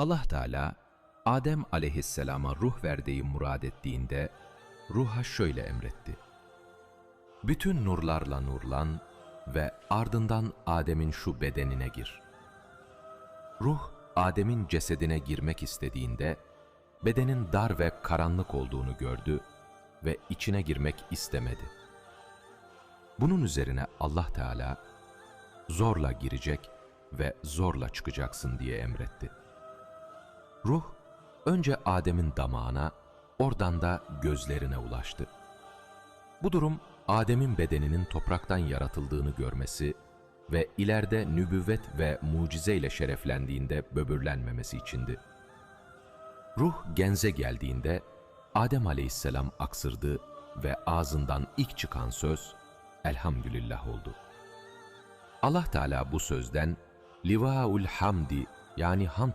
Allah Teala Adem aleyhisselama ruh verdiği murad ettiğinde ruha şöyle emretti. Bütün nurlarla nurlan ve ardından Adem'in şu bedenine gir. Ruh Adem'in cesedine girmek istediğinde bedenin dar ve karanlık olduğunu gördü ve içine girmek istemedi. Bunun üzerine Allah Teala zorla girecek ve zorla çıkacaksın diye emretti. Ruh önce Adem'in damağına, oradan da gözlerine ulaştı. Bu durum Adem'in bedeninin topraktan yaratıldığını görmesi ve ileride nübüvvet ve mucize ile şereflendiğinde böbürlenmemesi içindi. Ruh genze geldiğinde Adem aleyhisselam aksırdı ve ağzından ilk çıkan söz elhamdülillah oldu. Allah Teala bu sözden livaul hamdi yani hamd